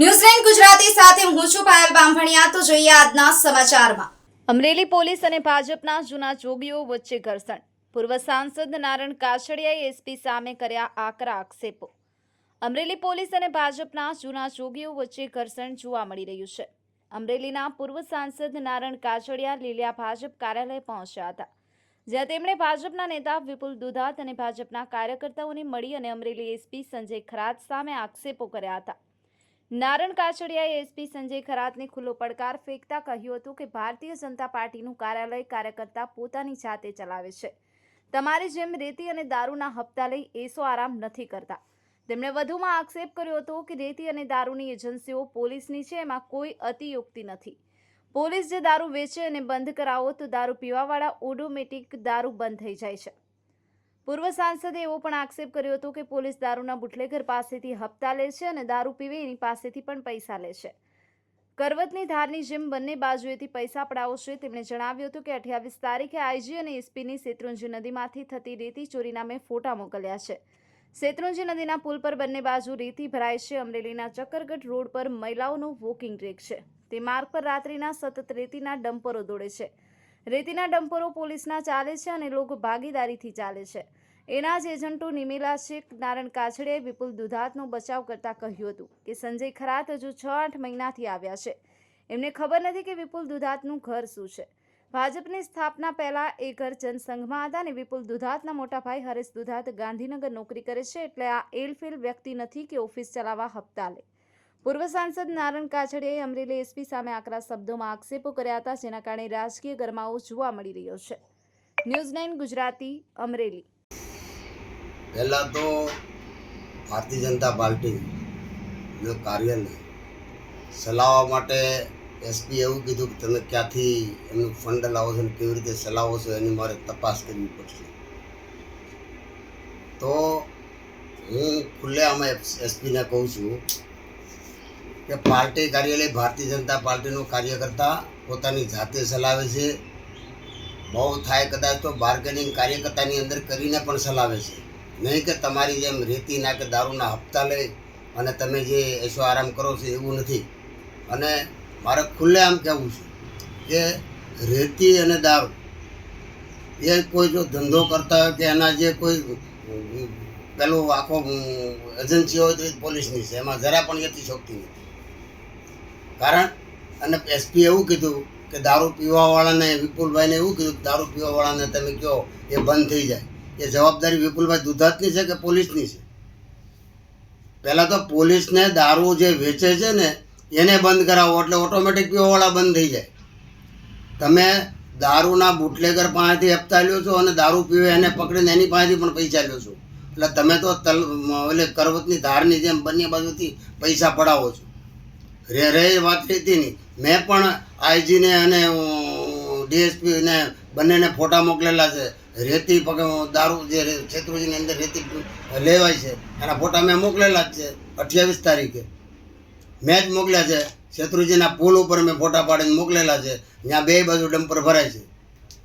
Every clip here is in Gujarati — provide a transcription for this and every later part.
ન્યૂઝલેન્ડ ગુજરાતી સાથે હું છું પાયલ બામભણિયા. તો જોઈએ આજના સમાચારમાં. અમરેલી પોલીસ અને ભાજપના જૂના જોગીઓ વચ્ચે ઘર્ષણ. પૂર્વ સાંસદ નારણ કાછડિયાએ એસપી સામે કર્યા આકરા આક્ષેપો. અમરેલી પોલીસ અને ભાજપના જૂના જોગીઓ વચ્ચે ઘર્ષણ જોવા મળી રહ્યું છે. અમરેલીના પૂર્વ સાંસદ નારણ કાછડિયા લીલિયા ભાજપ કાર્યાલય પહોંચ્યા હતા. જ્યાં તેમણે ભાજપના નેતા વિપુલ દુધાત અને ભાજપના કાર્યકર્તાઓને મળી અને અમરેલી એસપી સંજય ખરાત સામે આક્ષેપો કર્યા હતા. નારણ કાછડિયાએ એસપી સંજય ખરાતને ખુલ્લો પડકાર ફેંકતા કહ્યું હતું કે ભારતીય જનતા પાર્ટીનું કાર્યાલય કાર્યકર્તા પોતાની જાતે ચલાવે છે. તમારી જેમ રેતી અને દારૂના હપ્તા લઈ એસો આરામ નથી કરતા. તેમણે વધુમાં આક્ષેપ કર્યો હતો કે રેતી અને દારૂની એજન્સીઓ પોલીસની છે, એમાં કોઈ અતિયુક્તિ નથી. પોલીસ જે દારૂ વેચે અને બંધ કરાવો તો દારૂ પીવાવાળા ઓટોમેટિક દારૂ બંધ થઈ જાય છે. પૂર્વ સાંસદે એવો પણ આક્ષેપ કર્યો હતો કે પોલીસ દારૂના બુટલેગર પાસેથી હપ્તા લે છે અને દારૂ પીવે એની પાસેથી પણ પૈસા લે છે. કરવતની ધારની જેમ બંને બાજુએથી પૈસા પડાવો છે તેમણે જણાવ્યું હતું કે અઠ્યાવીસ તારીખે આઈજી અને એસપીની શેત્રુંજી નદીમાંથી થતી રેતી ચોરીના મેં ફોટા મોકલ્યા છે. શેત્રુંજી નદીના પુલ પર બંને બાજુ રેતી ભરાય છે. અમરેલીના ચક્કરગઢ રોડ પર મહિલાઓનો વોકિંગ ટ્રેક છે. તે માર્ગ પર રાત્રિના સતત રેતીના ડમ્પરો દોડે છે. રેતીના ડમ્પરો પોલીસના ચાલે છે અને લોકો ભાગીદારીથી ચાલે છે. એના જ એજન્ટો નિમેલા શેખ નારણ કાછડે, વિપુલ દુધાતનો બચાવ કરતા કહ્યું હતું કે સંજય ખરાત હજુ છ આઠ મહિનાથી આવ્યા છે. એમને ખબર નથી કે વિપુલ દુધાતનું ઘર શું છે. ભાજપની સ્થાપના પહેલા એ ઘર જનસંઘમાં હતા અને વિપુલ દુધાતના મોટા ભાઈ હરેશ દુધાત ગાંધીનગર નોકરી કરે છે એટલે આ એલફેલ વ્યક્તિ નથી કે ઓફિસ ચલાવવા હપ્તા લે. પૂર્વ સાંસદ નારણ કાછડિયાએ અમરેલી એસપી સામે આકરા શબ્દોમાં આક્ષેપો કર્યા હતા, જેના કારણે રાજકીય ગરમાવો જોવા મળી રહ્યો છે. News nine Gujarati, Amreli. પહેલાં તો ભારતીય જનતા પાર્ટીનું કાર્યને ચલાવવા માટે એસપી એવું કીધું કે તમે ક્યાંથી એમનું ફંડ લાવો છો અને કેવી રીતે ચલાવો છો એની મારે તપાસ કરવી પડશે. તો હું ખુલ્લે આમાં એસપીને કહું છું કે પાર્ટી કાર્યાલય ભારતીય જનતા પાર્ટીનું કાર્યકર્તા પોતાની જાતે ચલાવે છે. બહુ થાય કદાચ તો બાર્ગેનિંગ કાર્યકર્તાની અંદર કરીને પણ ચલાવે છે. નહીં કે તમારી જેમ રેતીના કે દારૂના હપ્તા લઈ અને તમે જે એસો આરામ કરો છો એવું નથી. અને મારે ખુલ્લે આમ કહેવું છે કે રેતી અને દારૂ એ કોઈ જો ધંધો કરતા હોય કે એના જે કોઈ પેલું આખો એજન્સી હોય તો એ પોલીસની છે. એમાં જરા પણ એથી શોખતી નથી. કારણ, અને એસપી એવું કીધું કે દારૂ પીવાવાળાને, વિપુલભાઈને એવું કીધું દારૂ પીવાવાળાને તમે કહો, એ બંધ થઈ જાય. એ જવાબદારી વિપુલભાઈ દુધાતની છે કે પોલીસની છે? પહેલાં તો પોલીસને દારૂ જે વેચે છે ને, એને બંધ કરાવો, એટલે ઓટોમેટિક પીવાવાળા બંધ થઈ જાય. તમે દારૂના બુટલેગર પાસેથી હપ્તા લ્યો છો અને દારૂ પીવે એને પકડીને એની પાસેથી પણ પૈસા લ્યો છો. એટલે તમે તો તલ એટલે કરવતની ધારની જેમ બંને બાજુથી પૈસા પડાવો છો. રે રે વાત લીધી ની. મેં પણ આઈજીને અને ડીએસપીને બંનેને ફોટા મોકલેલા છે. રેતી પગ દારૂ જે છેત્રુજીની અંદર રેતી લેવાય છે. એના ફોટા મેં મોકલેલા જ છે અઠ્યાવીસ તારીખે. મેં જ મોકલ્યા છે. શેત્રુજીના પુલ ઉપર મેં ફોટા પાડીને મોકલેલા છે. ત્યાં બે બાજુ ડમ્પર ભરાય છે.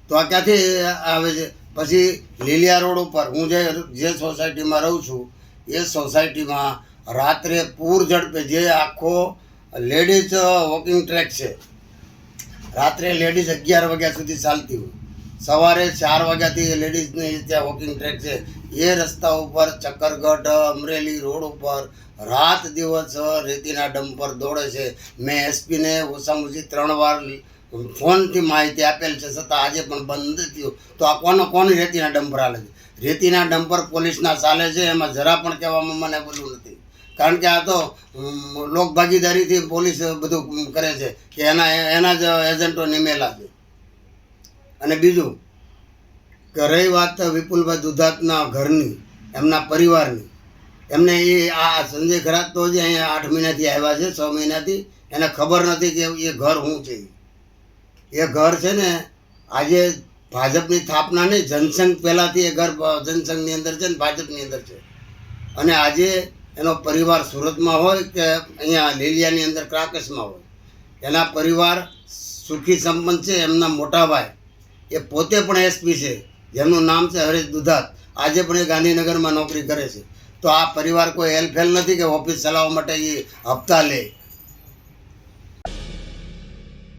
તો આ ક્યાંથી આવે છે? પછી લીલિયા રોડ ઉપર હું જે જે સોસાયટીમાં રહું છું, એ સોસાયટીમાં રાત્રે પૂર ઝડપે જે આખો લેડીઝ વોકિંગ ટ્રેક છે. રાત્રે લેડીઝ અગિયાર વાગ્યા સુધી ચાલતી હોય. સવારે ચાર વાગ્યાથી લેડીઝની ત્યાં વોકિંગ ટ્રેક છે. એ રસ્તા ઉપર, ચક્કરગઢ, અમરેલી રોડ ઉપર રાત દિવસ રેતીના ડમ્પર દોડે છે. મેં એસપીને ઓછામાં ઓછી ત્રણ વાર ફોનથી માહિતી આપેલ છે, છતાં આજે પણ બંધ નથી થયું. તો આ કોનો, કોની રેતીના ડમ્પર હાલે છે? રેતીના ડમ્પર પોલીસના ચાલે છે? એમાં જરા પણ કહેવામાં મને બોલું નથી. કારણ કે આ તો લોકભાગીદારીથી પોલીસ બધું કરે છે કે એના એના જ એજન્ટો નિમેલા છે. અને બીજું, કે રહી વાત વિપુલભાઈ દુધાતના ઘરની, એમના પરિવારની, એમને એ આ સંજય ખરાત તો જે અહીંયા આઠ મહિનાથી આવ્યા છે, છ મહિનાથી, એને ખબર નથી કે એ ઘર શું છે. એ ઘર છે ને, આજે ભાજપની સ્થાપના નહીં, જનસંઘ પહેલાંથી એ ઘર, જનસંઘની અંદર છે ને, ભાજપની અંદર છે. અને આજે એનો પરિવાર સુરતમાં હોય કે અહીંયા લીલિયાની અંદર ક્રાકસમાં હોય, એના પરિવાર સુખી સંપન્ન છે, એમના મોટા ભાઈ, એ પોતે પણ એસપી છે, જેમનું નામ છે હરેશ દુધાત, આજે પણ એ ગાંધીનગરમાં નોકરી કરે છે. તો આ પરિવાર કોઈ હેલ્પ હેલ નથી કે ઓફિસ ચલાવવા માટે એ હપ્તા લે.